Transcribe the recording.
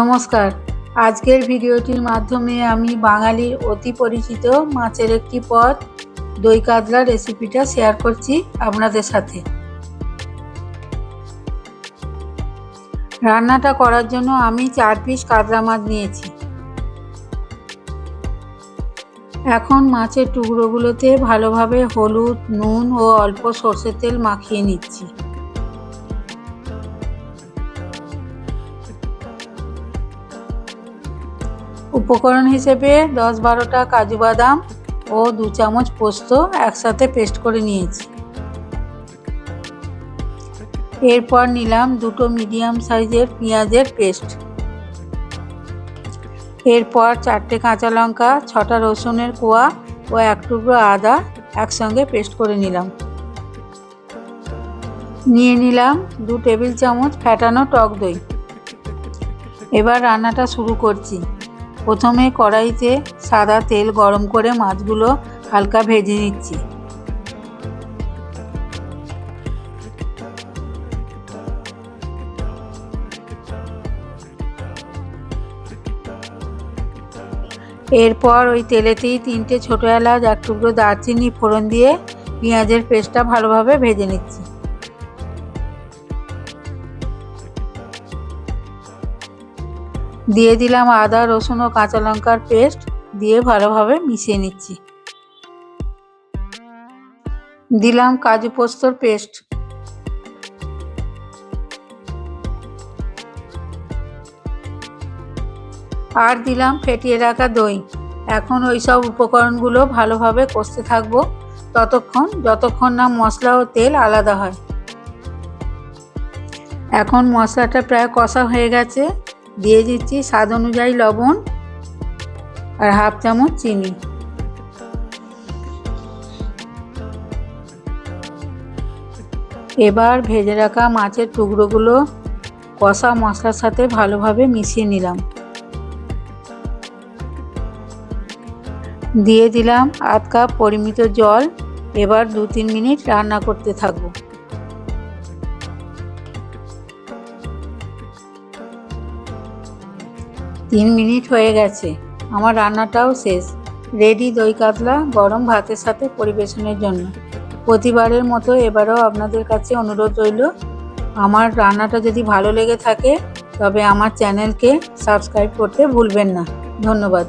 নমস্কার। আজকের ভিডিওটির মাধ্যমে আমি বাঙালির অতি পরিচিত মাছের একটি পদ, দই কাতলা রেসিপিটা শেয়ার করছি আপনাদের সাথে। রান্নাটা করার জন্য আমি চার পিস কাতলা মাছ নিয়েছি। এখন মাছের টুকরোগুলোতে ভালোভাবে হলুদ, নুন ও অল্প সর্ষের তেল মাখিয়ে নিচ্ছি। উপকরণ হিসেবে দশ বারোটা কাজু বাদাম ও দু চামচ পোস্ত একসাথে পেস্ট করে নিয়েছি। এরপর নিলাম দুটো মিডিয়াম সাইজের পেঁয়াজের পেস্ট। এরপর চারটে কাঁচা লঙ্কা, ছটা রসুনের কোয়া ও এক টুকরো আদা একসঙ্গে পেস্ট করে নিলাম। নিয়ে নিলাম দু টেবিল চামচ ফ্যাটানো টক দই। এবার রান্নাটা শুরু করছি। প্রথমে কড়াইতে সাদা তেল গরম করে মাছগুলো হালকা ভেজে নিচ্ছি। এরপর ওই তেলেতেই তিনটে ছোটো এলাচ, এক টুকরো দারচিনি ফোড়ন দিয়ে পেঁয়াজের পেস্টটা ভালোভাবে ভেজে নিচ্ছি। দিয়ে দিলাম আদা, রসুন ও কাঁচা লঙ্কার পেস্ট দিয়ে ভালোভাবে মিশিয়ে নিচ্ছি। দিলাম কাজু পোস্তর পেস্ট। আর দিলাম ফেটিয়ে রাখা দই। এখন ওই সব উপকরণগুলো ভালোভাবে কষতে থাকব ততক্ষণ, যতক্ষণ না মশলা ও তেল আলাদা হয়। এখন মশলাটা প্রায় কষা হয়ে গেছে। দিয়ে দিচ্ছি স্বাদ অনুযায়ী লবণ আর হাফ চামচ চিনি। এবার ভেজে রাখা মাছের টুকরোগুলো কষা মশলার সাথে ভালোভাবে মিশিয়ে নিলাম। দিয়ে দিলাম আধ কাপ পরিমিত জল। এবার দু তিন মিনিট রান্না করতে থাকব। তিন মিনিট হয়ে গেছে। আমার রান্নাটাও শেষ। রেডি দই কাতলা গরম ভাতের সাথে পরিবেশনের জন্য। প্রতিবারের মতো এবারও আপনাদের কাছে অনুরোধ রইল, আমার রান্নাটা যদি ভালো লেগে থাকে, তবে আমার চ্যানেলকে সাবস্ক্রাইব করতে ভুলবেন না। ধন্যবাদ।